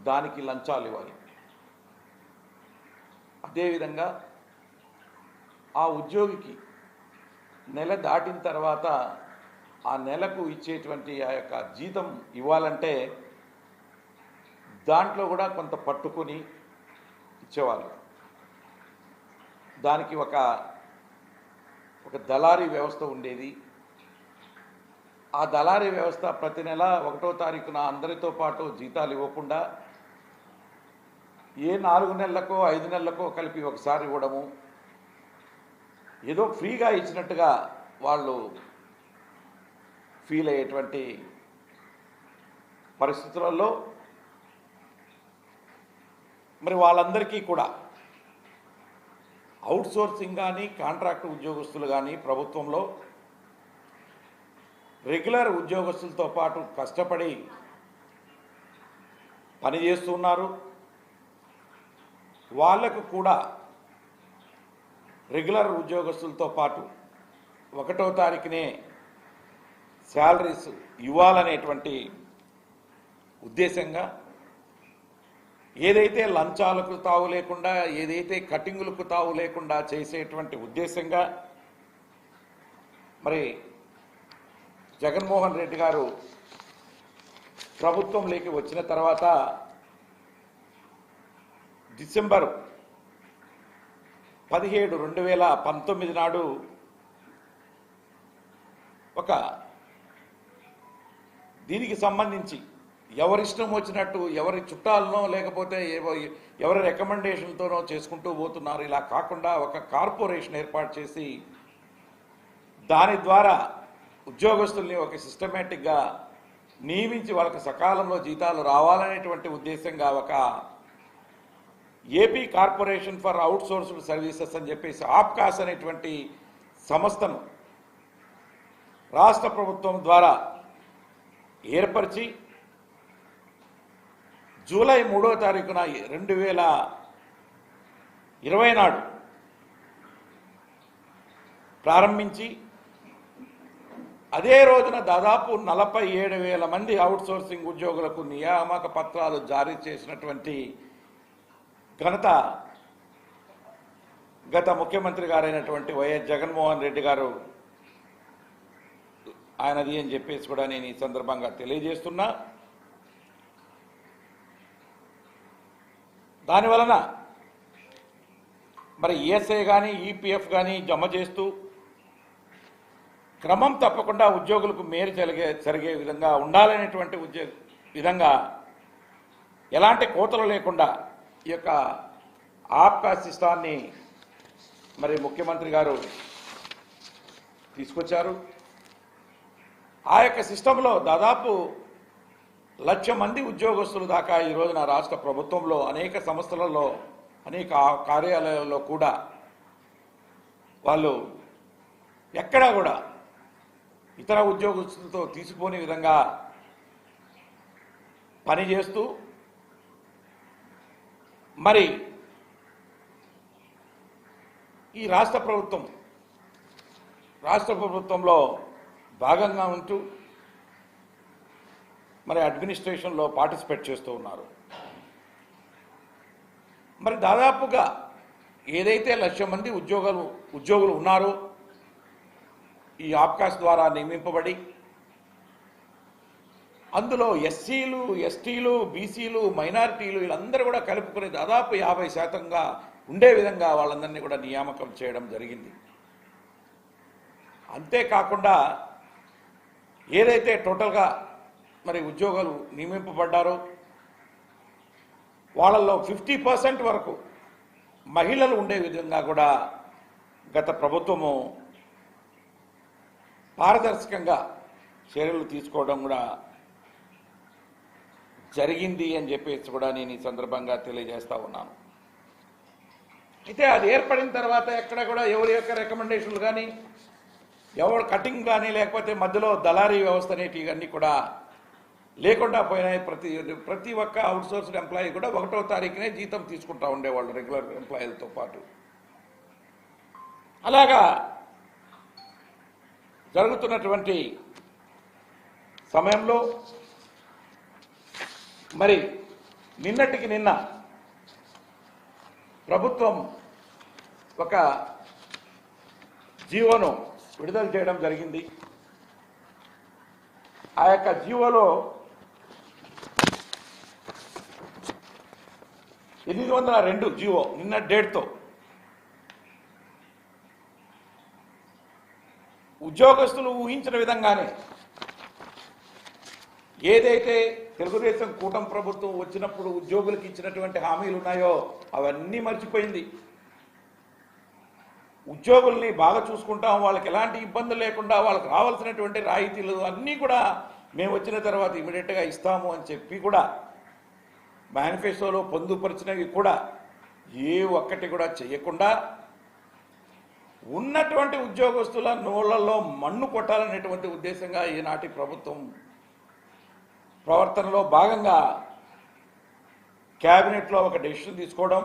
దానికి లంచాలు ఇవ్వాలి. అదేవిధంగా ఆ ఉద్యోగికి నెల దాటిన తర్వాత ఆ నెలకు ఇచ్చేటువంటి ఆ యొక్క జీతం ఇవ్వాలంటే దాంట్లో కూడా కొంత పట్టుకొని ఇచ్చేవాళ్ళు. దానికి ఒక ఒక దళారీ వ్యవస్థ ఉండేది. ఆ దళారీ వ్యవస్థ ప్రతి నెల ఒకటో తారీఖున అందరితో పాటు జీతాలు ఇవ్వకుండా ఏ నాలుగు నెలలకో ఐదు నెలలకో కలిపి ఒకసారి ఇవ్వడము. ఏదో ఫ్రీగా ఇచ్చినట్టుగా వాళ్ళు ఫీల్ అయ్యేటువంటి పరిస్థితులలో మరి వాళ్ళందరికీ కూడా అవుట్సోర్సింగ్ కానీ కాంట్రాక్ట్ ఉద్యోగస్తులు కానీ ప్రభుత్వంలో రెగ్యులర్ ఉద్యోగస్తులతో పాటు కష్టపడి పనిచేస్తున్నారు వాళ్ళకు కూడా రెగ్యులర్ ఉద్యోగస్తులతో పాటు ఒకటో తారీఖునే శాలరీస్ ఇవ్వాలనేటువంటి ఉద్దేశంగా ఏదైతే లంచాలకు తావు లేకుండా ఏదైతే కటింగులకు తావు లేకుండా చేసేటువంటి ఉద్దేశంగా మరి జగన్మోహన్ రెడ్డి గారు ప్రభుత్వంలోకి వచ్చిన తర్వాత డిసెంబర్ పదిహేడు రెండు వేల పంతొమ్మిది నాడు ఒక దీనికి సంబంధించి ఎవరిష్టం వచ్చినట్టు ఎవరి చుట్టాలనో లేకపోతే ఏవో ఎవరి రికమెండేషన్తోనో చేసుకుంటూ పోతున్నారు. ఇలా కాకుండా ఒక కార్పొరేషన్ ఏర్పాటు చేసి దాని ద్వారా ఉద్యోగస్తుల్ని ఒక సిస్టమేటిక్గా నియమించి వాళ్ళకి సకాలంలో జీతాలు రావాలనేటువంటి ఉద్దేశంగా ఒక AP corporation for outsourced services అని చెప్పేసి ఆప్కాస్ అనేటువంటి సంస్థను రాష్ట్ర ప్రభుత్వం ద్వారా ఏర్పరిచి జూలై మూడో తారీఖున రెండు వేల ఇరవై నాడు ప్రారంభించి అదే రోజున దాదాపు నలభై ఏడు వేల మంది అవుట్సోర్సింగ్ ఉద్యోగులకు నియామక పత్రాలు జారీ చేసినటువంటి ఘనత గత ముఖ్యమంత్రి గారైనటువంటి వైఎస్ జగన్మోహన్ రెడ్డి గారు ఆయనది అని చెప్పేసి కూడా నేను ఈ సందర్భంగా తెలియజేస్తున్నా. దానివలన మరి ఈఎస్ఐ కానీ ఈపీఎఫ్ కానీ జమ చేస్తూ క్రమం తప్పకుండా ఉద్యోగులకు మేలు జరిగే జరిగే విధంగా ఉండాలనేటువంటి ఉద్యోగ విధంగా ఎలాంటి కోతలు లేకుండా ఈ యొక్క ఆప్కా సిస్టాన్ని మరి ముఖ్యమంత్రి గారు తీసుకొచ్చారు. ఆ యొక్క సిస్టంలో దాదాపు లక్ష మంది ఉద్యోగస్తులు దాకా ఈ రోజున రాష్ట్ర ప్రభుత్వంలో అనేక సంస్థలలో అనేక కార్యాలయాల్లో కూడా వాళ్ళు ఎక్కడా కూడా ఇతర ఉద్యోగస్తులతో తీసుకుపోని విధంగా పనిచేస్తూ మరి ఈ రాష్ట్ర ప్రభుత్వం రాష్ట్ర ప్రభుత్వంలో భాగంగా ఉంటూ మరి అడ్మినిస్ట్రేషన్లో పార్టిసిపేట్ చేస్తూ ఉన్నారు. మరి దాదాపుగా ఏదైతే లక్ష మంది ఉద్యోగాలు ఉద్యోగులు ఉన్నారో ఈ ఆప్కాస్ ద్వారా నియమింపబడి అందులో ఎస్సీలు ఎస్టీలు బీసీలు మైనారిటీలు వీళ్ళందరూ కూడా కలుపుకుని దాదాపు యాభై శాతంగా ఉండే విధంగా వాళ్ళందరినీ కూడా నియామకం చేయడం జరిగింది. అంతేకాకుండా ఏదైతే టోటల్గా మరి ఉద్యోగాలు నియమింపబడ్డారో వాళ్ళల్లో ఫిఫ్టీ పర్సెంట్ వరకు మహిళలు ఉండే విధంగా కూడా గత ప్రభుత్వము పారదర్శకంగా చర్యలు తీసుకోవడం కూడా జరిగింది అని చెప్పేసి కూడా నేను ఈ సందర్భంగా తెలియజేస్తూ ఉన్నాను. అయితే అది ఏర్పడిన తర్వాత ఎక్కడ కూడా ఎవరి యొక్క రికమెండేషన్లు కానీ ఎవరు కటింగ్ కానీ లేకపోతే మధ్యలో దళారీ వ్యవస్థ అనేటివి అన్నీ కూడా లేకుండా పోయినాయి. ప్రతి ప్రతి ఒక్క అవుట్సోర్స్డ్ ఎంప్లాయీ కూడా ఒకటో తారీఖునే జీతం తీసుకుంటా ఉండేవాళ్ళు రెగ్యులర్ ఎంప్లాయీలతో పాటు. అలాగా జరుగుతున్నటువంటి సమయంలో మరి నిన్నటికి నిన్న ప్రభుత్వం ఒక జీవోను విడుదల చేయడం జరిగింది. ఆ యొక్క జీవోలో ఎనిమిది వందల రెండు జీవో నిన్న డేట్తో. ఉద్యోగస్తులు ఊహించిన విధంగానే ఏదైతే తెలుగుదేశం కూటమి ప్రభుత్వం వచ్చినప్పుడు ఉద్యోగులకు ఇచ్చినటువంటి హామీలు ఉన్నాయో అవన్నీ మర్చిపోయింది. ఉద్యోగుల్ని బాగా చూసుకుంటాం వాళ్ళకి ఎలాంటి ఇబ్బందులు లేకుండా వాళ్ళకి రావాల్సినటువంటి రాయితీలు అన్నీ కూడా మేము వచ్చిన తర్వాత ఇమీడియట్గా ఇస్తాము అని చెప్పి కూడా మేనిఫెస్టోలో పొందుపరిచినవి కూడా ఏ ఒక్కటి కూడా చేయకుండా ఉన్నటువంటి ఉద్యోగస్తుల నోళ్ళలో మన్ను కొట్టాలనేటువంటి ఉద్దేశంగా ఈనాటి ప్రభుత్వం ప్రవర్తనలో భాగంగా క్యాబినెట్లో ఒక డెసిషన్ తీసుకోవడం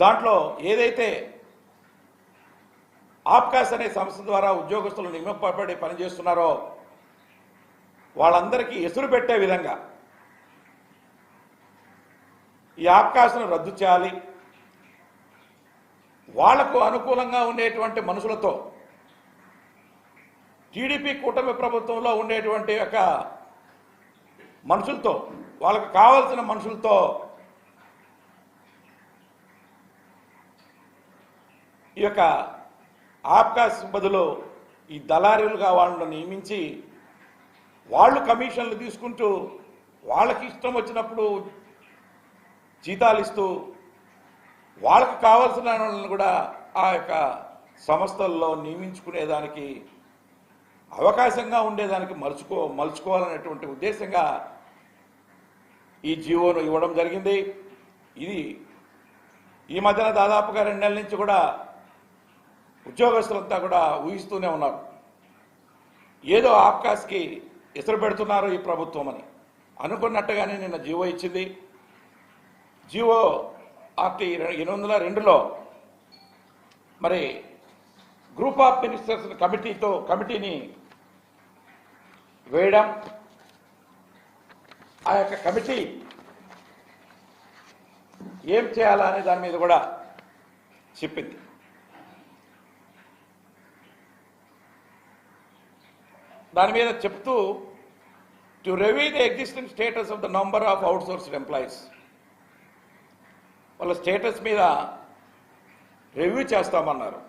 దాంట్లో ఏదైతే ఆప్కాస్ అనే సంస్థ ద్వారా ఉద్యోగస్తులు నియమపడి పనిచేస్తున్నారో వాళ్ళందరికీ ఎసురు పెట్టే విధంగా ఈ ఆప్కాస్ను రద్దు చేయాలి. వాళ్ళకు అనుకూలంగా ఉండేటువంటి మనుషులతో టీడీపీ కూటమి ప్రభుత్వంలో ఉండేటువంటి యొక్క మనుషులతో వాళ్ళకు కావలసిన మనుషులతో ఈ యొక్క ఆబ్కాస్ బదులు ఈ దళారీలుగా వాళ్ళను నియమించి వాళ్ళు కమిషన్లు తీసుకుంటూ వాళ్ళకి ఇష్టం వచ్చినప్పుడు జీతాలు ఇస్తూ వాళ్ళకు కావాల్సిన వాళ్ళని కూడా ఆ యొక్క సంస్థల్లో నియమించుకునేదానికి అవకాశంగా ఉండేదానికి మలుచుకో మలుచుకోవాలనేటువంటి ఉద్దేశంగా ఈ జీవోను ఇవ్వడం జరిగింది. ఇది ఈ మధ్యన దాదాపుగా రెండు నెలల నుంచి కూడా ఉద్యోగస్తులంతా కూడా ఊహిస్తూనే ఉన్నారు. ఏదో ఆప్కాస్కి ఎసురు పెడుతున్నారు ఈ ప్రభుత్వం అని. అనుకున్నట్టుగానే నిన్న జీవో ఇచ్చింది. జీవో ఆర్టీ ఎనిమిది వందల రెండులో మరి గ్రూప్ ఆఫ్ మినిస్టర్స్ కమిటీతో కమిటీని వేయడం ఆ యొక్క కమిటీ ఏం చేయాలా అనే దాని మీద కూడా చెప్పింది. దాని మీద చెప్తూ to review the existing status of the number of outsourced employees వాళ్ళ స్టేటస్ మీద రివ్యూ చేస్తామన్నారు.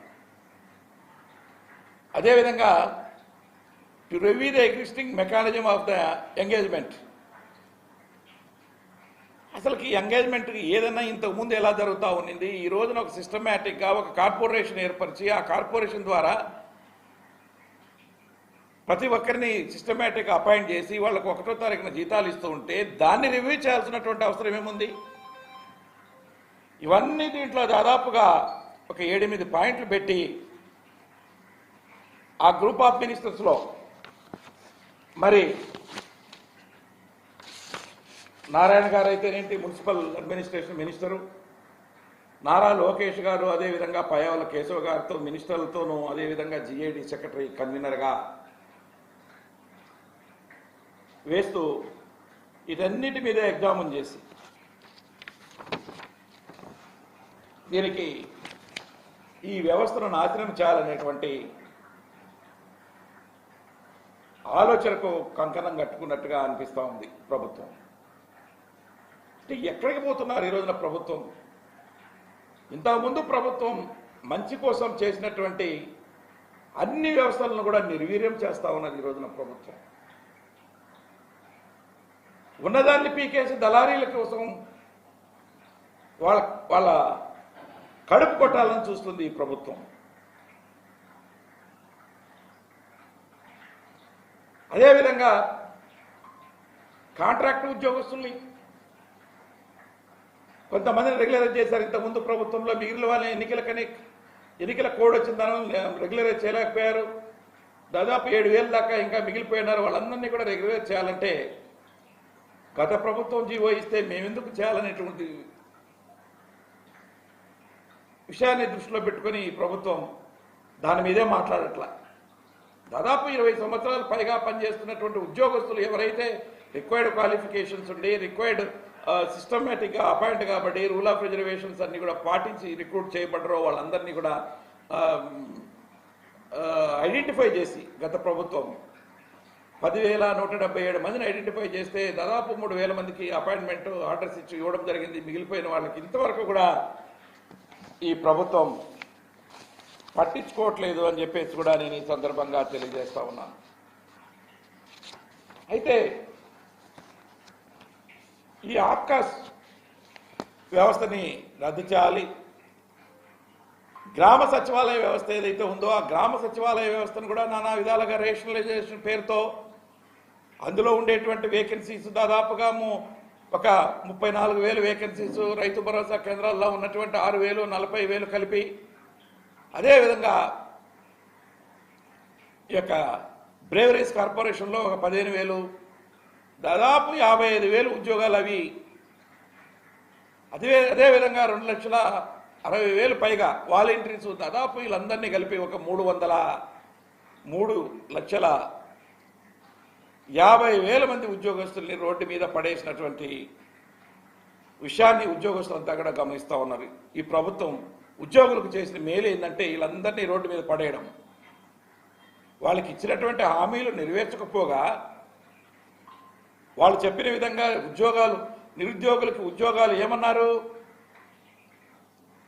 అదేవిధంగా to review the existing mechanism of the engagement అసలుకి ఎంగేజ్మెంట్ ఏదైనా ఇంతకు ముందు ఎలా జరుగుతూ ఉన్నింది? ఈ రోజున ఒక సిస్టమేటిక్గా ఒక కార్పొరేషన్ ఏర్పరిచి ఆ కార్పొరేషన్ ద్వారా ప్రతి ఒక్కరిని సిస్టమేటిక్గా అపాయింట్ చేసి వాళ్ళకు ఒకటో తారీఖున జీతాలు ఇస్తూ ఉంటే దాన్ని రివ్యూ చేయాల్సినటువంటి అవసరం ఏముంది? ఇవన్నీ దీంట్లో దాదాపుగా ఒక ఏడెనిమిది పాయింట్లు పెట్టి ఆ గ్రూప్ ఆఫ్ మినిస్టర్స్లో మరి నారాయణ గారు అయితేనేంటి municipal administration minister? Nara Lokesh గారు అదేవిధంగా పయావల కేశవ్ గారితో మినిస్టర్లతోనూ అదేవిధంగా జిఏడి సెక్రటరీ కన్వీనర్గా వేస్తూ ఇదన్నిటి మీద ఎగ్జామిన్ చేసి దీనికి ఈ వ్యవస్థను నాశనం చేయాలనేటువంటి ఆలోచనకు కంకణం కట్టుకున్నట్టుగా అనిపిస్తూ ఉంది ప్రభుత్వం. అంటే ఎక్కడికి పోతున్నారు ఈ రోజున ప్రభుత్వం? ఇంతకుముందు ప్రభుత్వం మంచి కోసం చేసినటువంటి అన్ని వ్యవస్థలను కూడా నిర్వీర్యం చేస్తా ఉన్నది ఈ రోజున ప్రభుత్వం. ఉన్నదాన్ని పీకేసి దళారీల కోసం వాళ్ళ వాళ్ళ కడుపు కొట్టాలని చూస్తుంది ఈ ప్రభుత్వం. అదేవిధంగా కాంట్రాక్ట్ ఉద్యోగస్తుల్ని కొంతమందిని రెగ్యులరైజ్ చేశారు. ఇంతకుముందు ప్రభుత్వంలో మిగిలిన వాళ్ళని ఎన్నికలకని ఎన్నికల కోడ్ వచ్చిందని రెగ్యులరైజ్ చేయలేకపోయారు. దాదాపు ఏడు వేల దాకా ఇంకా మిగిలిపోయినారు. వాళ్ళందరినీ కూడా రెగ్యులరైజ్ చేయాలంటే గత ప్రభుత్వం జీవో ఇస్తే మేమెందుకు చేయాలనేటువంటి విషయాన్ని దృష్టిలో పెట్టుకొని ఈ ప్రభుత్వం దాని మీదే మాట్లాడట్లా. దాదాపు ఇరవై సంవత్సరాలు పైగా పనిచేస్తున్నటువంటి ఉద్యోగస్తులు ఎవరైతే రిక్వైర్డ్ క్వాలిఫికేషన్స్ ఉండి రిక్వైర్డ్ సిస్టమేటిక్గా అపాయింట్ కాబట్టి రూల్ ఆఫ్ రిజర్వేషన్స్ అన్నీ కూడా పాటించి రిక్రూట్ చేయబడరో వాళ్ళందరినీ కూడా ఐడెంటిఫై చేసి గత ప్రభుత్వం పదివేల నూట డెబ్బై ఏడు మందిని ఐడెంటిఫై చేస్తే దాదాపు మూడు వేల మందికి అపాయింట్మెంట్ ఆర్డర్స్ ఇచ్చి ఇవ్వడం జరిగింది. మిగిలిపోయిన వాళ్ళకి ఇంతవరకు కూడా ఈ ప్రభుత్వం పట్టించుకోవట్లేదు అని చెప్పేసి కూడా నేను ఈ సందర్భంగా తెలియజేస్తా ఉన్నాను. అయితే ఈ ఆప్కాస్ వ్యవస్థని రద్దు చేయాలి. గ్రామ సచివాలయ వ్యవస్థ ఏదైతే ఉందో ఆ గ్రామ సచివాలయ వ్యవస్థను కూడా నానా విధాలుగా రేషనలైజేషన్ పేరుతో అందులో ఉండేటువంటి వేకెన్సీస్ దాదాపుగా ఒక ముప్పై నాలుగు వేలు వేకెన్సీస్ రైతు భరోసా కేంద్రాల్లో ఉన్నటువంటి ఆరు వేలు నలభై వేలు కలిపి అదేవిధంగా ఈ యొక్క బ్రేవరీస్ కార్పొరేషన్లో ఒక పదిహేను వేలు దాదాపు యాభై ఐదు వేలు ఉద్యోగాలు అవి. అదే అదేవిధంగా రెండు లక్షల అరవై వేలు పైగా వాలంటీర్స్ దాదాపు వీళ్ళందరినీ కలిపి ఒక మూడు వందల మూడు లక్షల యాభై వేల మంది ఉద్యోగస్తుల్ని రోడ్డు మీద పడేసినటువంటి విషయాన్ని ఉద్యోగస్తులంతా కూడా గమనిస్తూ ఉన్నారు. ఈ ప్రభుత్వం ఉద్యోగులకు చేసిన మేలు ఏంటంటే వీళ్ళందరినీ రోడ్డు మీద పడేయడం. వాళ్ళకి ఇచ్చినటువంటి హామీలు నెరవేర్చకపోగా వాళ్ళు చెప్పిన విధంగా ఉద్యోగాలు నిరుద్యోగులకు ఉద్యోగాలు ఏమన్నారు?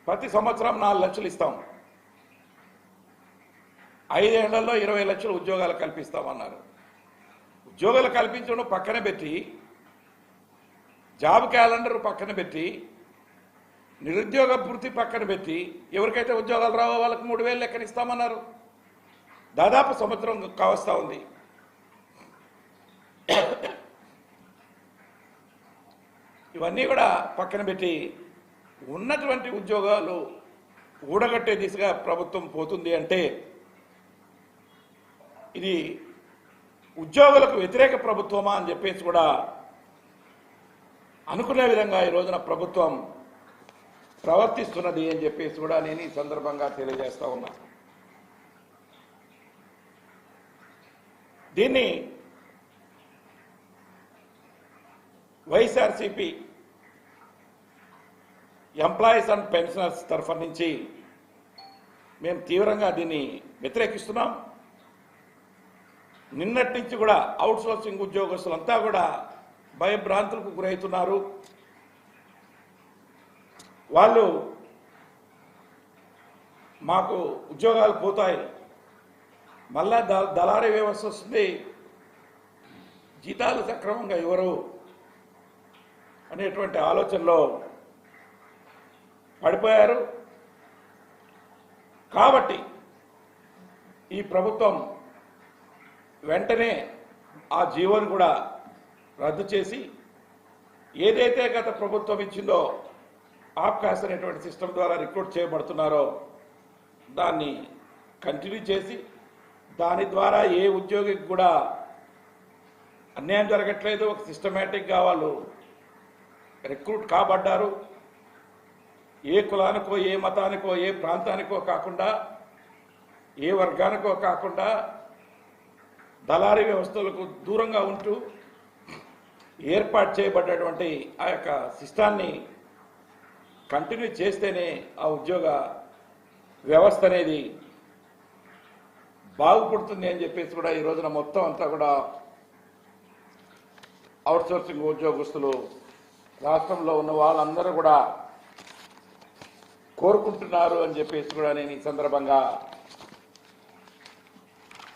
ప్రతి సంవత్సరం నాలుగు లక్షలు ఇస్తాం. ఐదేళ్ళలో ఇరవై లక్షల ఉద్యోగాలు కల్పిస్తామన్నారు. ఉద్యోగాలు కల్పించడం పక్కన పెట్టి జాబ్ క్యాలెండర్ పక్కన పెట్టి నిరుద్యోగ పూర్తి పక్కన పెట్టి ఎవరికైతే ఉద్యోగాలు రావో వాళ్ళకి మూడు వేలు లెక్కన ఇస్తామన్నారు దాదాపు సంవత్సరం కావస్తా ఉంది. ఇవన్నీ కూడా పక్కన పెట్టి ఉన్నటువంటి ఉద్యోగాలు ఊడగట్టే దిశగా ప్రభుత్వం పోతుంది అంటే ఇది ఉద్యోగులకు వ్యతిరేక ప్రభుత్వమా అని చెప్పేసి కూడా అనుకునే విధంగా ఈ రోజున ప్రభుత్వం ప్రవర్తిస్తున్నది అని చెప్పేసి కూడా నేను ఈ సందర్భంగా తెలియజేస్తా ఉన్నా. దీన్ని వైఎస్ఆర్సిపి ఎంప్లాయీస్ అండ్ పెన్షనర్స్ తరఫు నుంచి మేము తీవ్రంగా దీన్ని వ్యతిరేకిస్తున్నాం. నిన్నటి నుంచి కూడా అవుట్సోర్సింగ్ ఉద్యోగస్తులంతా కూడా భయభ్రాంతులకు గురవుతున్నారు. వాళ్ళు మాకు ఉద్యోగాలు పోతాయి. మళ్ళా ద దళారీ వ్యవస్థ వస్తుంది. జీతాలు సక్రమంగా ఇవ్వరు అనేటువంటి ఆలోచనలో పడిపోయారు. కాబట్టి ఈ ప్రభుత్వం వెంటనే ఆ జీవోని కూడా రద్దు చేసి ఏదైతే గత ప్రభుత్వం ఇచ్చిందో ఆప్కాస్ అనేటువంటి సిస్టమ్ ద్వారా రిక్రూట్ చేయబడుతున్నారో దాన్ని కంటిన్యూ చేసి దాని ద్వారా ఏ ఉద్యోగికి కూడా అన్యాయం జరగట్లేదు ఒక సిస్టమేటిక్గా వాళ్ళు రిక్రూట్ కాబడ్డారు. ఏ కులానికో ఏ మతానికో ఏ ప్రాంతానికో కాకుండా ఏ వర్గానికో కాకుండా దళారీ వ్యవస్థలకు దూరంగా ఉంటూ ఏర్పాటు చేయబడ్డటువంటి ఆ యొక్క సిస్టాన్ని కంటిన్యూ చేస్తేనే ఆ ఉద్యోగ వ్యవస్థ అనేది బాగుపడుతుంది అని చెప్పేసి కూడా ఈ రోజున మొత్తం అంతా కూడా అవుట్సోర్సింగ్ ఉద్యోగస్తులు రాష్ట్రంలో ఉన్న వాళ్ళందరూ కూడా కోరుకుంటున్నారు అని చెప్పేసి కూడా నేను ఈ సందర్భంగా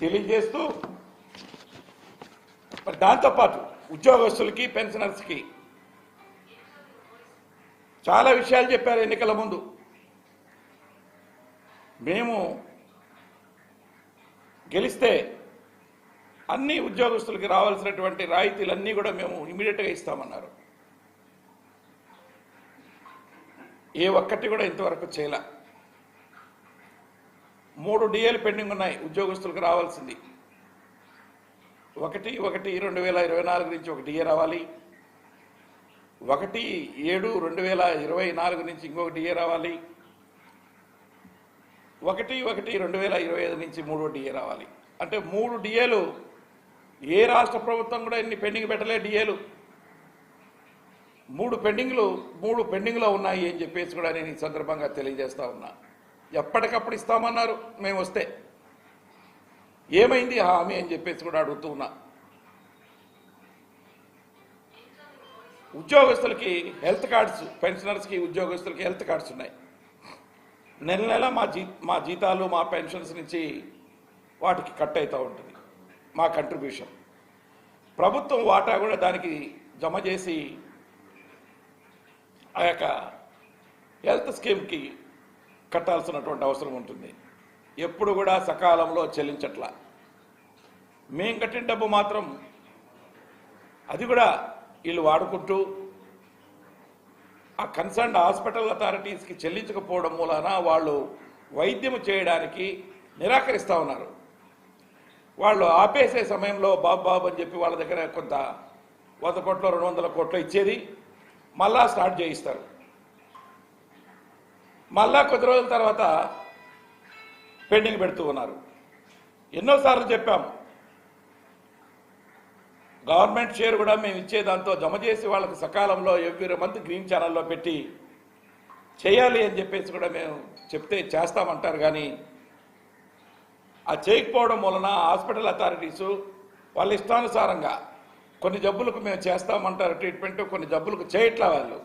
తెలియజేస్తూ మరి దాంతోపాటు ఉద్యోగస్తులకి పెన్షనర్స్కి చాలా విషయాలు చెప్పారు ఎన్నికల ముందు. మేము గెలిస్తే అన్ని ఉద్యోగస్తులకి రావాల్సినటువంటి రాయితీలన్నీ కూడా మేము ఇమీడియట్గా ఇస్తామన్నారు. ఏ ఒక్కటి కూడా ఇంతవరకు చేయలే. మూడు డిఏలు పెండింగ్ ఉన్నాయి ఉద్యోగస్తులకు రావాల్సింది. ఒకటి ఒకటి రెండు వేల ఇరవై నాలుగు నుంచి ఒక డిఏ రావాలి. ఒకటి ఏడు రెండు వేల ఇరవై నాలుగు నుంచి ఇంకొక డిఏ రావాలి? ఒకటి ఒకటి రెండు వేల ఇరవై ఐదు నుంచి మూడో డిఏ రావాలి. అంటే మూడు డిఏలు ఏ రాష్ట్ర ప్రభుత్వం కూడా ఇన్ని పెండింగ్ పెట్టలే డిఏలు మూడు పెండింగ్లు మూడు పెండింగ్లో ఉన్నాయి అని చెప్పేసి కూడా నేను ఈ సందర్భంగా తెలియజేస్తా ఉన్నా. ఎప్పటికప్పుడు ఇస్తామన్నారు మేము వస్తే. ఏమైంది హామీ అని చెప్పేసి కూడా అడుగుతూ ఉన్నా. ఉద్యోగస్తులకి హెల్త్ కార్డ్స్ పెన్షనర్స్కి ఉద్యోగస్తులకి హెల్త్ కార్డ్స్ ఉన్నాయి. నెల నెల మా జీ మా జీతాలు మా పెన్షన్స్ నుంచి వాటికి కట్ అవుతూ ఉంటుంది మా కంట్రిబ్యూషన్ ప్రభుత్వం వాటా కూడా దానికి జమ చేసి ఆ యొక్క హెల్త్ స్కీమ్కి కట్టాల్సినటువంటి అవసరం ఉంటుంది. ఎప్పుడు కూడా సకాలంలో చెల్లించట్ల. మేము కట్టిన డబ్బు మాత్రం అది కూడా వీళ్ళు వాడుకుంటూ ఆ కన్సర్న్ హాస్పిటల్ అథారిటీస్కి చెల్లించకపోవడం మూలాన వాళ్ళు వైద్యం చేయడానికి నిరాకరిస్తూ ఉన్నారు. వాళ్ళు ఆపేసే సమయంలో బాబు బాబు అని చెప్పి వాళ్ళ దగ్గర కొంత వంద కోట్లు రెండు వందల కోట్లు ఇచ్చేది మళ్ళా స్టార్ట్ చేయిస్తారు. మళ్ళా కొద్ది రోజుల తర్వాత పెండింగ్ పెడుతూ ఉన్నారు. ఎన్నోసార్లు చెప్పాము గవర్నమెంట్ షేర్ కూడా మేము ఇచ్చే దాంతో జమ చేసి వాళ్ళకి సకాలంలో ఎవ్రీ మంత్ గ్రీన్ ఛానల్లో పెట్టి చేయాలి అని చెప్పేసి కూడా మేము చెప్తే చేస్తామంటారు కానీ ఆ చేయకపోవడం వలన హాస్పిటల్ అథారిటీసు వాళ్ళ ఇష్టానుసారంగా కొన్ని జబ్బులకు మేము చేస్తామంటారు ట్రీట్మెంట్ కొన్ని జబ్బులకు చేయట్లా వాళ్ళు.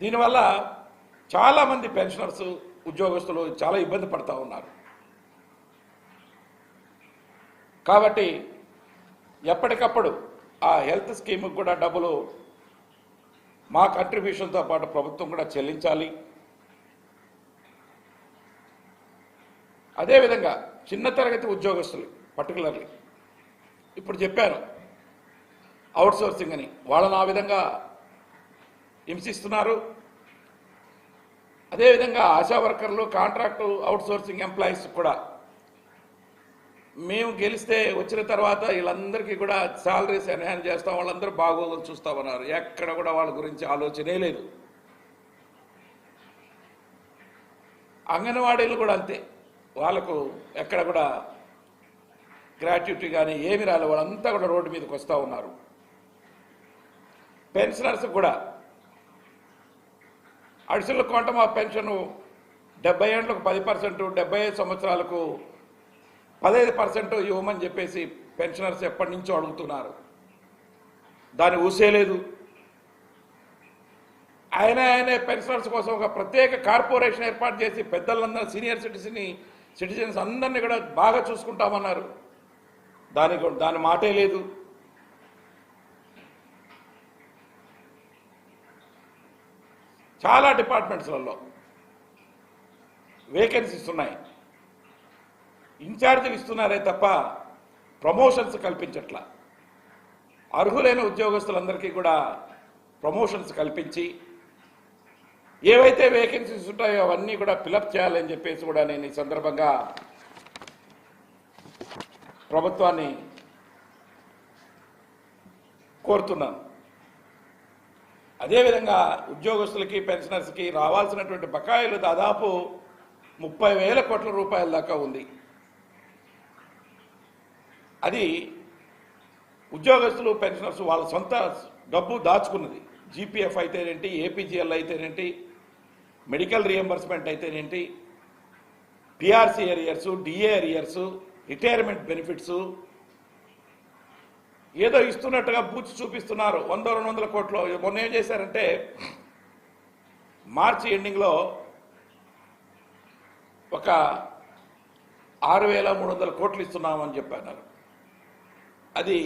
దీనివల్ల చాలామంది పెన్షనర్స్ ఉద్యోగస్తులు చాలా ఇబ్బంది పడుతూ ఉన్నారు. కాబట్టి ఎప్పటికప్పుడు ఆ హెల్త్ స్కీమ్కి కూడా డబ్బులు మా కంట్రిబ్యూషన్తో పాటు ప్రభుత్వం కూడా చెల్లించాలి. అదేవిధంగా చిన్న తరగతి ఉద్యోగస్తులు పర్టికులర్లీ ఇప్పుడు చెప్పాను అవుట్సోర్సింగ్ అని. వాళ్ళని ఆ విధంగా హింసిస్తున్నారు. అదేవిధంగా ఆశా వర్కర్లు కాంట్రాక్టు అవుట్ సోర్సింగ్ ఎంప్లాయీస్ కూడా మేము గెలిస్తే వచ్చిన తర్వాత వీళ్ళందరికీ కూడా శాలరీస్ ఎన్హాన్స్ చేస్తాం వాళ్ళందరూ బాగోగులు చూస్తామన్నారు. ఎక్కడ కూడా వాళ్ళ గురించి ఆలోచనే లేదు. అంగన్వాడీలు కూడా అంతే. వాళ్ళకు ఎక్కడ కూడా గ్రాట్యుటీ కానీ ఏమి రాలేదు. వాళ్ళంతా కూడా రోడ్డు మీదకి వస్తూ ఉన్నారు. పెన్షనర్స్ కూడా అడిషనల్ క్వాంటమ్ ఆఫ్ పెన్షన్ డెబ్బై ఏళ్ళకు పది పర్సెంట్ డెబ్బై ఐదు సంవత్సరాలకు పదహైదు పర్సెంట్ ఇవ్వమని చెప్పేసి పెన్షనర్స్ ఎప్పటి నుంచో అడుగుతున్నారు. దాన్ని ఊసేయలేదు ఆయన ఆయనే పెన్షనర్స్ కోసం ఒక ప్రత్యేక కార్పొరేషన్ ఏర్పాటు చేసి పెద్దలందరూ సీనియర్ సిటిజన్ని సిటిజన్స్ అందరినీ కూడా బాగా చూసుకుంటామన్నారు. దాని దాని మాటే లేదు. చాలా డిపార్ట్మెంట్స్లలో వేకెన్సీస్ ఉన్నాయి. ఇన్ఛార్జీలు ఇస్తున్నారే తప్ప ప్రమోషన్స్ కల్పించట్లా. అర్హులైన ఉద్యోగస్తులందరికీ కూడా ప్రమోషన్స్ కల్పించి ఏవైతే వేకెన్సీస్ ఉంటాయో అవన్నీ కూడా ఫిలప్ చేయాలని చెప్పేసి కూడా నేను ఈ సందర్భంగా ప్రభుత్వాన్ని కోరుతున్నాను. అదేవిధంగా ఉద్యోగస్తులకి పెన్షనర్స్కి రావాల్సినటువంటి బకాయిలు దాదాపు ముప్పై వేల కోట్ల రూపాయల దాకా ఉంది. అది ఉద్యోగస్తులు పెన్షనర్స్ వాళ్ళ సొంత డబ్బు దాచుకున్నది. జీపీఎఫ్ అయితేనేంటి ఏపీజీఎల్ అయితేనేంటి medical reimbursement అయితేనేంటి PRC arrears DA arrears retirement benefits ఏదో ఇస్తున్నట్టుగా బూచి చూపిస్తున్నారు. వంద రెండు వందల కోట్లు. మొన్న ఏం చేశారంటే మార్చి ఎండింగ్లో ఒక ఆరు వేల మూడు వందల కోట్లు ఇస్తున్నామని చెప్పారు అది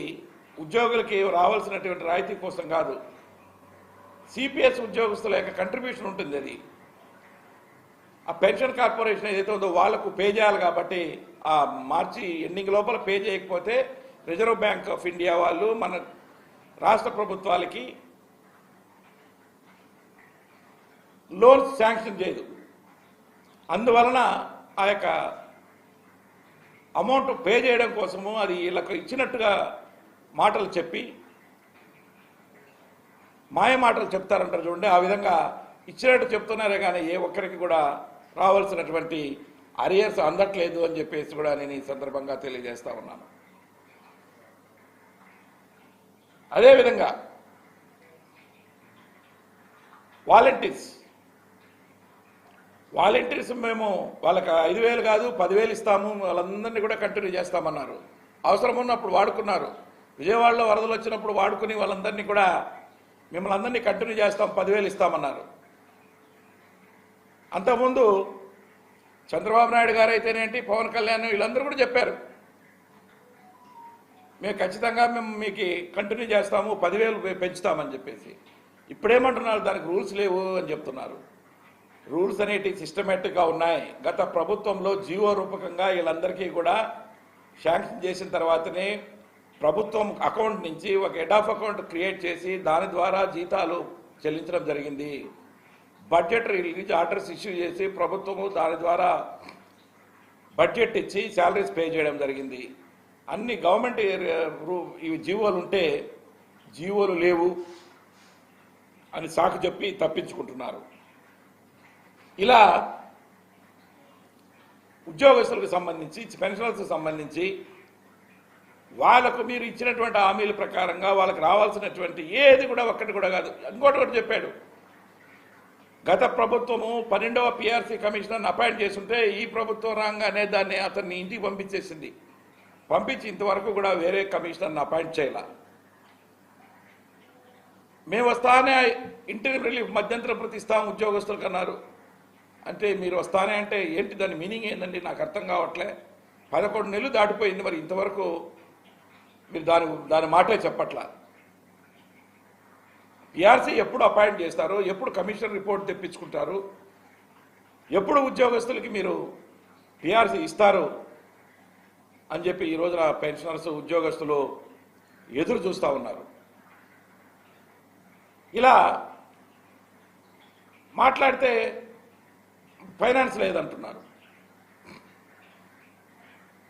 ఉద్యోగులకి రావాల్సినటువంటి రాయితీ కోసం కాదు. సిపిఎస్ ఉద్యోగస్తుల యొక్క కంట్రిబ్యూషన్ ఉంటుంది అది. ఆ పెన్షన్ కార్పొరేషన్ ఏదైతే ఉందో వాళ్ళకు పే చేయాలి కాబట్టి ఆ మార్చి ఎండింగ్ లోపల పే చేయకపోతే రిజర్వ్ బ్యాంక్ ఆఫ్ ఇండియా వాళ్ళు మన రాష్ట్ర ప్రభుత్వాలకి లోన్స్ శాంక్షన్ చేయదు. అందువలన ఆ యొక్క అమౌంట్ పే చేయడం కోసము అది వీళ్ళకు ఇచ్చినట్టుగా మాటలు చెప్పి మాయ మాటలు చెప్తారంటారు చూడండి. ఆ విధంగా ఇచ్చినట్టు చెప్తున్నారే కానీ ఏ ఒక్కరికి కూడా రావాల్సినటువంటి అరియర్స్ అందట్లేదు అని చెప్పేసి కూడా నేను ఈ సందర్భంగా తెలియజేస్తా ఉన్నాను. అదేవిధంగా వాలంటీర్స్ వాలంటీర్స్ మేము వాళ్ళకి ఐదు వేలు కాదు పదివేలు ఇస్తాము వాళ్ళందరినీ కూడా కంటిన్యూ చేస్తామన్నారు. అవసరం ఉన్నప్పుడు వాడుకున్నారు. విజయవాడలో వరదలు వచ్చినప్పుడు వాడుకుని వాళ్ళందరినీ కూడా మిమ్మల్ని అందరినీ కంటిన్యూ చేస్తాం పదివేలు ఇస్తామన్నారు. అంతకుముందు చంద్రబాబు నాయుడు గారు అయితేనేంటి పవన్ కళ్యాణ్ వీళ్ళందరూ కూడా చెప్పారు. మేము ఖచ్చితంగా మేము మీకు కంటిన్యూ చేస్తాము పదివేలు పెంచుతామని చెప్పేసి. ఇప్పుడేమంటున్నారు దానికి రూల్స్ లేవు అని చెప్తున్నారు. రూల్స్ అనేటివి సిస్టమేటిక్గా ఉన్నాయి. గత ప్రభుత్వంలో జీవో రూపకంగా వీళ్ళందరికీ కూడా శాంక్షన్ చేసిన తర్వాతనే ప్రభుత్వం అకౌంట్ నుంచి ఒక హెడ్ ఆఫ్ అకౌంట్ క్రియేట్ చేసి దాని ద్వారా జీతాలు చెల్లించడం జరిగింది. బడ్జెట్ రిలీజ్ ఆర్డర్స్ ఇష్యూ చేసి ప్రభుత్వము దాని ద్వారా బడ్జెట్ ఇచ్చి శాలరీస్ పే చేయడం జరిగింది. అన్ని గవర్నమెంట్ ఏరియా రూ- ఇవి జీవోలు ఉంటే జీవోలు లేవు అని సాకు చెప్పి తప్పించుకుంటున్నారు. ఇలా ఉద్యోగస్తులకు సంబంధించి పెన్షనర్స్కి సంబంధించి వాళ్ళకు మీరు ఇచ్చినటువంటి హామీల ప్రకారంగా వాళ్ళకి రావాల్సినటువంటి ఏది కూడా ఒక్కటి కూడా కాదు. ఇంకోటి ఒకటి చెప్పాడు. గత ప్రభుత్వము పన్నెండవ పిఆర్సీ కమిషనర్ని అపాయింట్ చేస్తుంటే ఈ ప్రభుత్వం రాగానే దాన్ని అతన్ని ఇంటికి పంపించేసింది. పంపించి ఇంతవరకు కూడా వేరే కమిషనర్ని అపాయింట్ చేయాల. మేము వస్తానే ఇంటర్వ్యూ రిలీఫ్ మధ్యంతరం ప్రతి ఇస్తాం ఉద్యోగస్తులకు అన్నారు అంటే మీరు వస్తానే అంటే ఏంటి దాని మీనింగ్ ఏందండి? నాకు అర్థం కావట్లే. పదకొండు నెలలు దాటిపోయింది మరి ఇంతవరకు మీరు దాని దాని మాటే చెప్పట్లా? పిఆర్సీ ఎప్పుడు అపాయింట్ చేస్తారు ఎప్పుడు కమిషన్ రిపోర్ట్ తెప్పించుకుంటారు ఎప్పుడు ఉద్యోగస్తులకి మీరు పిఆర్సీ ఇస్తారు అని చెప్పి ఈ రోజున పెన్షనర్స్ ఉద్యోగస్తులు ఎదురు చూస్తూ ఉన్నారు. ఇలా మాట్లాడితే ఫైనాన్స్ లేదంటున్నారు.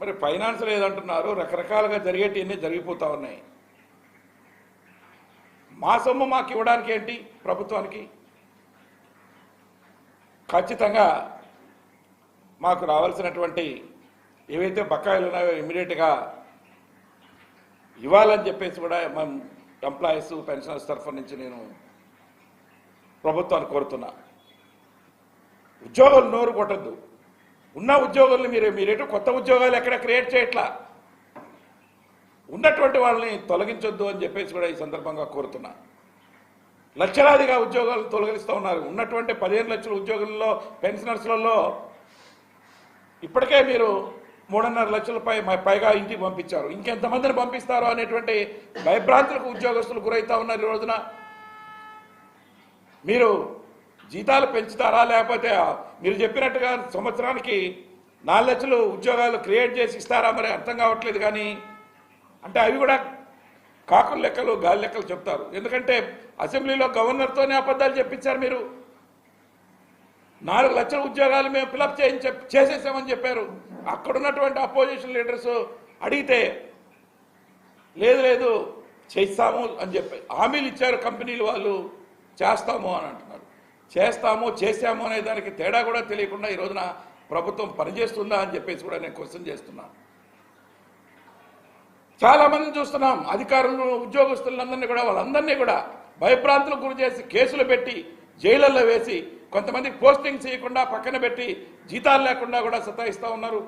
మరి ఫైనాన్స్ లేదంటున్నారు రకరకాలుగా జరిగేటివన్నీ జరిగిపోతూ ఉన్నాయి. మా సొమ్ము మాకు ఇవ్వడానికి ఏంటి ప్రభుత్వానికి? ఖచ్చితంగా మాకు రావాల్సినటువంటి ఏవైతే బకాయిలు ఉన్నాయో ఇమీడియట్గా ఇవ్వాలని చెప్పేసి కూడా మేము ఎంప్లాయీస్ పెన్షనర్స్ తరఫు నుంచి నేను ప్రభుత్వాన్ని కోరుతున్నా. ఉద్యోగులు నోరు కొట్టద్దు. ఉన్న ఉద్యోగుల్ని మీరు మీరేటో కొత్త ఉద్యోగాలు ఎక్కడ క్రియేట్ చేయట్లా? ఉన్నటువంటి వాళ్ళని తొలగించొద్దు అని చెప్పేసి కూడా ఈ సందర్భంగా కోరుతున్నా. లక్షలాదిగా ఉద్యోగాలు తొలగిస్తూ ఉన్నారు. ఉన్నటువంటి పదిహేను లక్షల ఉద్యోగుల్లో పెన్షనర్స్లలో ఇప్పటికే మీరు మూడున్నర లక్షల పై పైగా ఇంటికి పంపించారు. ఇంకెంతమందిని పంపిస్తారో అనేటువంటి భయభ్రాంతులకు ఉద్యోగస్తులు గురవుతా ఉన్నారు ఈ రోజున. మీరు జీతాలు పెంచుతారా? లేకపోతే మీరు చెప్పినట్టుగా సంవత్సరానికి నాలుగు లక్షలు ఉద్యోగాలు క్రియేట్ చేసి ఇస్తారా? మరి అర్థం కావట్లేదు కానీ అంటే అవి కూడా కాకుల లెక్కలు గాలి లెక్కలు చెప్తారు. ఎందుకంటే అసెంబ్లీలో గవర్నర్తోనే అబద్ధాలు చెప్పించారు మీరు. నాలుగు లక్షల ఉద్యోగాలు మేము ఫిలప్ చేయించ చేసేసామని చెప్పారు. అక్కడున్నటువంటి అపోజిషన్ లీడర్స్ అడిగితే లేదు లేదు చేస్తాము అని చెప్పి హామీలు ఇచ్చారు కంపెనీలు వాళ్ళు చేస్తాము అని చేస్తాము చేసాము అనే దానికి తేడా కూడా తెలియకుండా ఈ రోజున ప్రభుత్వం పనిచేస్తుందా అని చెప్పేసి కూడా నేను క్వశ్చన్ చేస్తున్నాను చాలామంది చూస్తున్నాం. అధికారులు ఉద్యోగస్తులందరినీ కూడా వాళ్ళందరినీ కూడా భయభ్రాంతులకు గురి చేసి కేసులు పెట్టి జైళ్ళల్లో వేసి కొంతమందికి పోస్టింగ్ చేయకుండా పక్కన పెట్టి జీతాలు లేకుండా కూడా సతాయిస్తూ ఉన్నారు.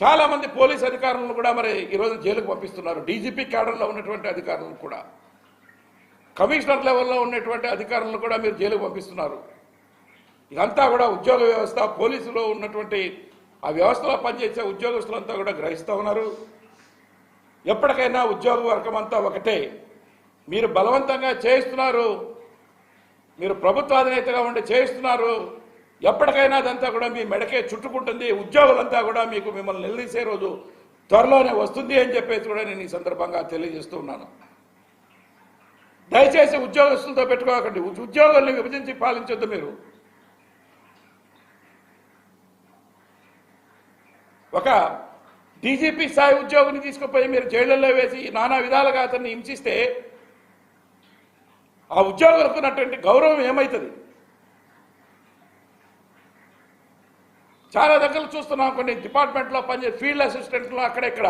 చాలామంది పోలీస్ అధికారులను కూడా మరి ఈరోజు జైలుకు పంపిస్తున్నారు. డీజీపీ క్యాడర్లో ఉన్నటువంటి అధికారులను కూడా. కమిషనర్ లెవెల్లో ఉన్నటువంటి అధికారులను కూడా మీరు జైలుకు పంపిస్తున్నారు. ఇదంతా కూడా ఉద్యోగ వ్యవస్థ పోలీసులో ఉన్నటువంటి ఆ వ్యవస్థలో పనిచేసే ఉద్యోగస్తులంతా కూడా గ్రహిస్తూ ఉన్నారు. ఎప్పటికైనా ఉద్యోగ వర్గం అంతా ఒకటే. మీరు బలవంతంగా చేయిస్తున్నారు. మీరు ప్రభుత్వ అధినేతగా ఉండి చేయిస్తున్నారు. ఎప్పటికైనా అదంతా కూడా మీ మెడకే చుట్టుకుంటుంది. ఉద్యోగులంతా కూడా మీకు మిమ్మల్ని నిలదీసే రోజు త్వరలోనే వస్తుంది అని చెప్పేసి కూడా నేను ఈ సందర్భంగా తెలియజేస్తూ ఉన్నాను. దయచేసి ఉద్యోగస్తులతో పెట్టుకోకండి. ఉద్యోగుల్ని విభజించి పాలించొద్దు మీరు. ఒక డీజీపీ స్థాయి ఉద్యోగిని తీసుకుపోయి మీరు జైళ్ళల్లో వేసి నానా విధాలుగా అతన్ని హింసిస్తే ఆ ఉద్యోగులకు ఉన్నటువంటి గౌరవం ఏమవుతుంది చాలా దగ్గర చూస్తున్నాం కొన్ని డిపార్ట్మెంట్లో పనిచేసే ఫీల్డ్ అసిస్టెంట్లు అక్కడెక్కడ?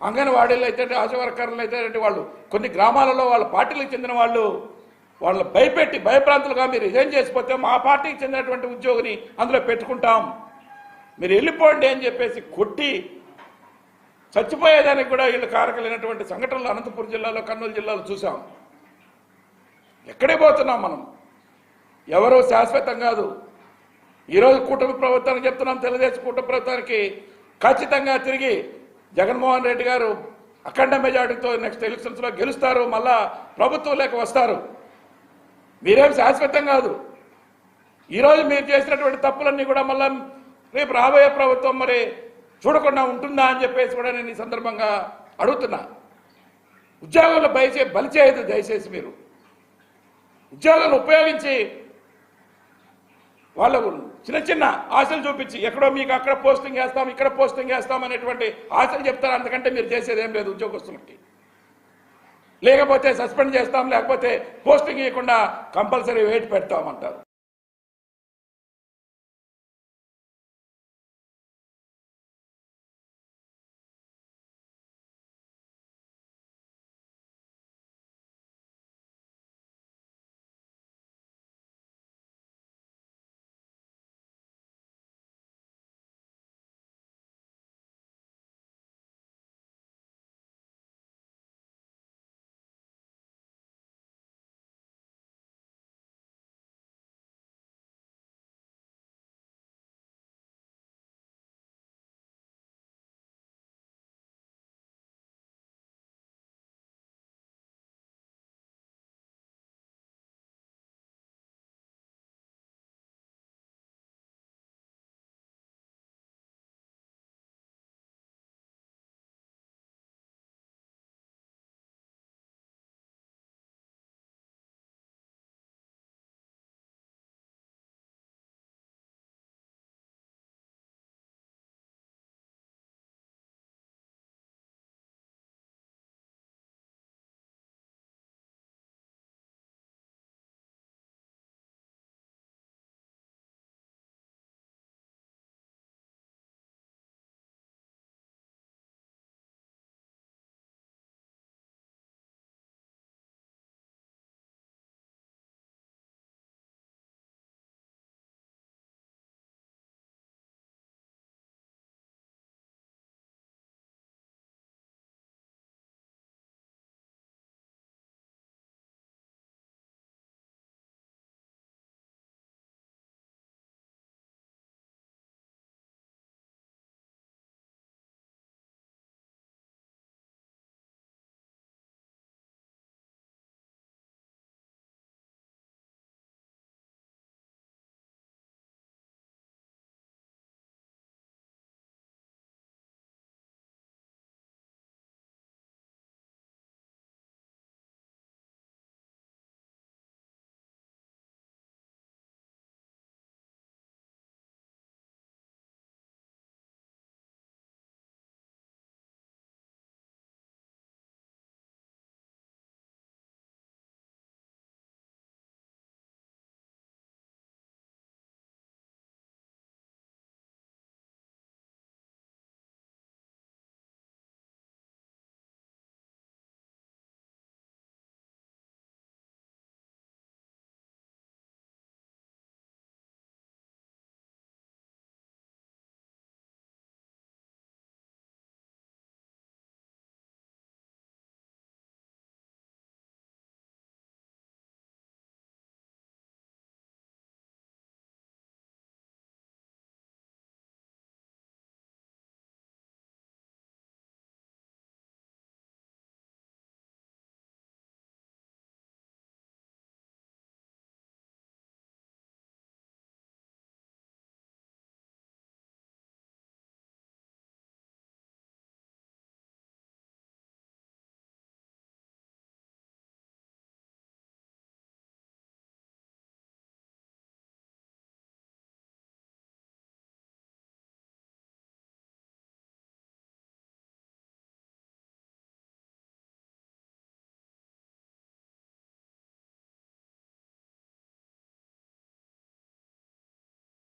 అంగన్వాడీలు అయితే ఆశా వర్కర్లు అయితే వాళ్ళు కొన్ని గ్రామాలలో వాళ్ళ పార్టీలకు చెందిన వాళ్ళు వాళ్ళు భయపెట్టి భయప్రాంతులుగా మీరు రిజైన్ చేసిపోతే మా పార్టీకి చెందినటువంటి ఉద్యోగిని అందులో పెట్టుకుంటాం. మీరు వెళ్ళిపోండి అని చెప్పేసి కొట్టి చచ్చిపోయేదానికి కూడా వీళ్ళు కారకలైనటువంటి సంఘటనలు అనంతపురం జిల్లాలో కర్నూలు జిల్లాలో చూసాం. ఎక్కడే పోతున్నాం మనం? ఎవరు శాశ్వతం కాదు. ఈరోజు కూటమి ప్రభుత్వానికి చెప్తున్నాం తెలుగుదేశం కూటమి ప్రభుత్వానికి ఖచ్చితంగా తిరిగి జగన్మోహన్ రెడ్డి గారు అఖండ మెజార్టీతో నెక్స్ట్ ఎలక్షన్స్లో గెలుస్తారు మళ్ళా ప్రభుత్వం లేక వస్తారు. మీరేం శాశ్వతం కాదు. ఈరోజు మీరు చేసినటువంటి తప్పులన్నీ కూడా మళ్ళా రేపు రాబోయే ప్రభుత్వం మరి చూడకుండా ఉంటుందా అని చెప్పేసి కూడా నేను ఈ సందర్భంగా అడుగుతున్నా. ఉద్యోగాలు బయచే బలి చేయదు దయచేసి మీరు. ఉద్యోగాలు ఉపయోగించి వాళ్ళకు చిన్న చిన్న ఆశలు చూపించి ఎక్కడో మీకు అక్కడ పోస్టింగ్ వేస్తాం ఇక్కడ పోస్టింగ్ వేస్తాం అనేటువంటి ఆశలు చెప్తారు? అంతకంటే మీరు చేసేది ఏం లేదు ఉద్యోగస్తులకి. లేకపోతే సస్పెండ్ చేస్తాం లేకపోతే పోస్టింగ్ ఇవ్వకుండా కంపల్సరీ వెయిట్ పెడతామంటారు.